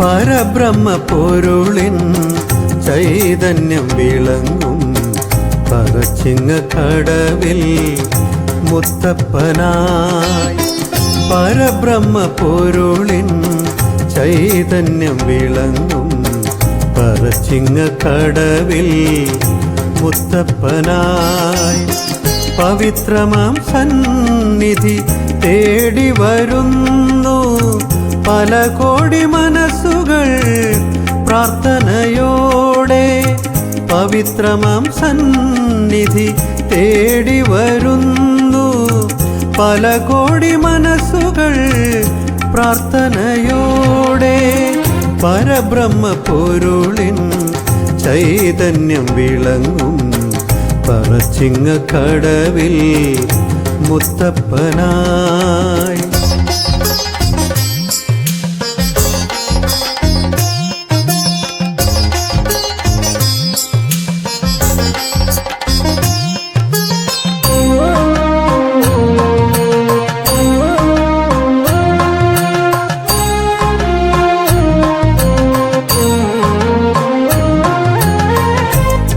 പരബ്രഹ്മ പൊരുളിൻ ചൈതന്യം വിളങ്ങും. പറച്ചിങ്ങ കടവിൽ മുത്തപ്പനായി പരബ്രഹ്മ പൊരുളിൻ ചൈതന്യം വിളങ്ങും. പറച്ചിങ്ങ കടവിൽ മുത്തപ്പനായി പവിത്രമാം സന്നിധി തേടി വരുന്നു. പല കോടി മനസ്സുകൾ പ്രാർത്ഥനയോടെ പവിത്രമാം സന്നിധി തേടി വരുന്നു. പല കോടി മനസ്സുകൾ പ്രാർത്ഥനയോടെ പരബ്രഹ്മ പൊരുളിൻ ചൈതന്യം വിളങ്ങും. പറച്ചിങ്ങ കടവിൽ മുത്തപ്പനായി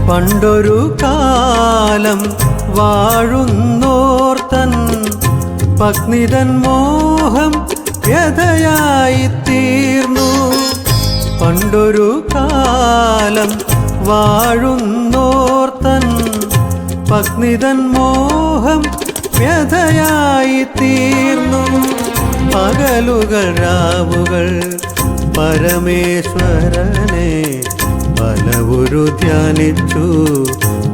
പണ്ടൊരു കാലം വാഴുന്നോർത്തൻ പത്നിതൻ മോഹം വ്യതയായി തീർന്നു പണ്ടൊരു കാലം വാഴുന്നോർത്തൻ പത്നിതൻ മോഹം വ്യതയായി തീർന്നു പകലുകൾ രാവുകൾ പരമേശ്വരനെ പലവുരു ധ്യാനിച്ചു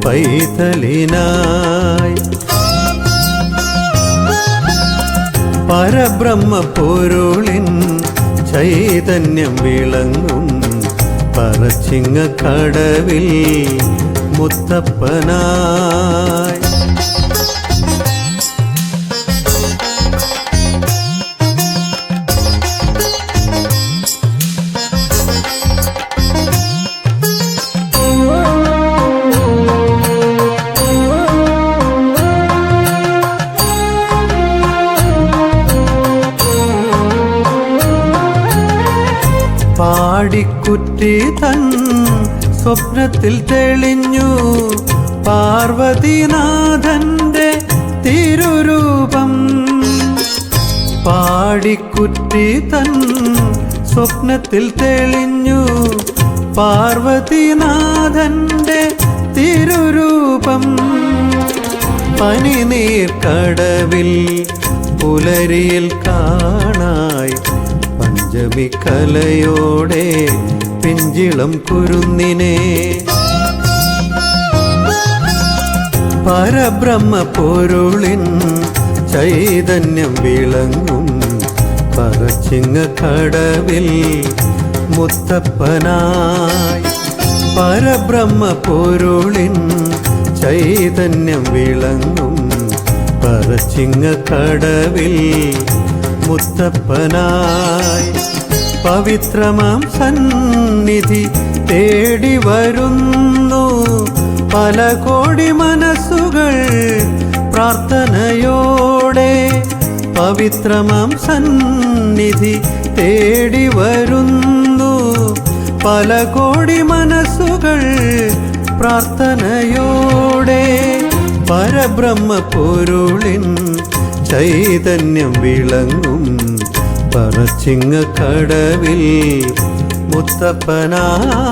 പൈതലിനായി. പരബ്രഹ്മ പൊരുളിൻ ചൈതന്യം വിളങ്ങും പറച്ചിങ്ങ കടവിൽ മുത്തപ്പനായി പാടിക്കുറ്റി തൻ സ്വപ്നത്തിൽ തെളിഞ്ഞു പാർവതിനാഥന്റെ തിരുരൂപം. പാടിക്കുറ്റി തൻ സ്വപ്നത്തിൽ തെളിഞ്ഞു പാർവതിനാഥന്റെ തിരുരൂപം. പനിനീർ കടവിൽ പുലരിയിൽ കാണായി പഞ്ചമി കലയോടെ പിഞ്ചിളം കുരുന്നിനെ. പരബ്രഹ്മ പൊരുളിൻ ചൈതന്യം വിളങ്ങും പറച്ചിങ്ങ കടവിൽ മുത്തപ്പനായി. പരബ്രഹ്മ പൊരുളിൻ ചൈതന്യം വിളങ്ങും പറച്ചിങ്ങ കടവിൽ മുത്തപ്പനായി. പവിത്രമാം സന്നിധി തേടി വരുന്നു. പല കോടി മനസ്സുകൾ പ്രാർത്ഥനയോടെ പവിത്രമാം സന്നിധി തേടി വരുന്നു. പല കോടി മനസ്സുകൾ പ്രാർത്ഥനയോടെ പരബ്രഹ്മ പൊരുളിൻ ചൈതന്യം വിളങ്ങും. പറച്ചിങ്ങ കടവിൽ മുത്തപ്പനായി.